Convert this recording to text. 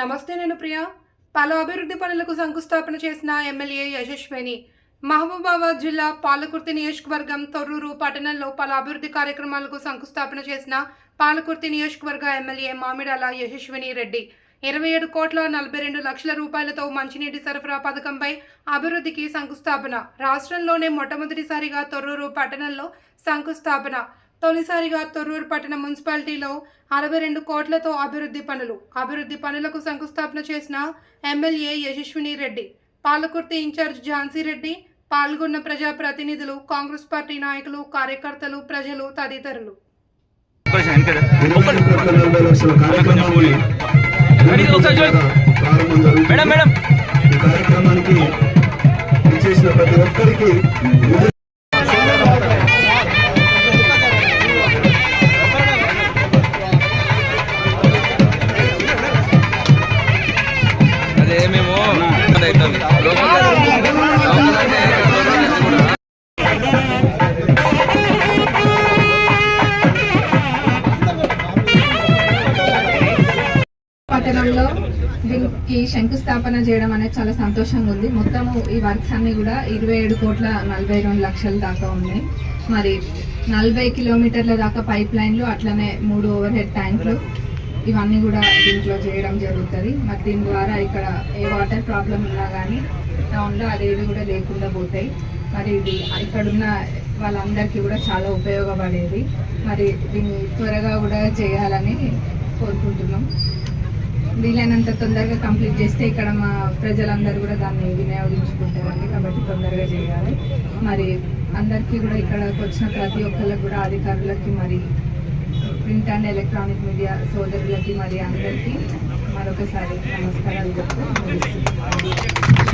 నమస్తే నేను ప్రియ. పలు అభివృద్ధి పనులకు శంకుస్థాపన చేసిన ఎమ్మెల్యే యశస్విని. మహబూబాబాద్ జిల్లా పాలకుర్తి నియోజకవర్గం తొర్రూరు పట్టణంలో పలు అభివృద్ధి కార్యక్రమాలకు శంకుస్థాపన చేసిన పాలకుర్తి నియోజకవర్గ ఎమ్మెల్యే మామిడాల యశస్విని రెడ్డి. ఇరవై ఏడు కోట్ల నలభై రెండు లక్షల రూపాయలతో మంచినీటి సరఫరా పథకంపై అభివృద్ధికి శంకుస్థాపన. రాష్ట్రంలోనే మొట్టమొదటిసారిగా తొర్రూరు పట్టణంలో శంకుస్థాపన. తొలిసారిగా తొర్రూరు పట్టణ మున్సిపాలిటీలో అరవై రెండు కోట్లతో అభివృద్ధి పనులు అభివృద్ధి పనులకు శంకుస్థాపన చేసిన ఎమ్మెల్యే యశస్విని రెడ్డి పాలకుర్తి ఇన్ఛార్జ్ ఝాన్సీ రెడ్డి పాల్గొన్న ప్రజాప్రతినిధులు కాంగ్రెస్ పార్టీ నాయకులు కార్యకర్తలు ప్రజలు తదితరులు నలభై లక్షల కార్యక్రమాన్ని ప్రారంభం జరుగుతుంది. మేడం మేడం ఈ కార్యక్రమానికి చేసిన ప్రతి ఒక్కరికి పట్టణంలో దీనికి శంకుస్థాపన చేయడం అనేది చాలా సంతోషంగా ఉంది. మొత్తం ఈ వర్క్స్ అన్ని కూడా ఇరవై ఏడు కోట్ల నలభై రెండు లక్షల దాకా ఉన్నాయి. మరి నలభై కిలోమీటర్ల దాకా పైప్ లైన్లు అట్లనే మూడు ఓవర్ హెడ్ ట్యాంకులు ఇవన్నీ కూడా దీంట్లో చేయడం జరుగుతుంది. మరి దీని ద్వారా ఇక్కడ ఏ వాటర్ ప్రాబ్లం ఉన్నా కానీ టౌన్లో అదేవి కూడా లేకుండా పోతాయి. మరి ఇది ఇక్కడున్న వాళ్ళందరికీ కూడా చాలా ఉపయోగపడేది. మరి దీన్ని త్వరగా కూడా చేయాలని కోరుకుంటున్నాం. వీలైనంత తొందరగా కంప్లీట్ చేస్తే ఇక్కడ మా ప్రజలందరూ కూడా దాన్ని వినియోగించుకుంటారండి. కాబట్టి తొందరగా చేయాలి. మరి అందరికీ కూడా ఇక్కడకు వచ్చిన ప్రతి ఒక్కరికి కూడా అధికారులకి మరి ప్రింట్ అండ్ ఎలక్ట్రానిక్ మీడియా సోదరులకి మరి అందరికీ మరొకసారి నమస్కారాలు చెప్తూ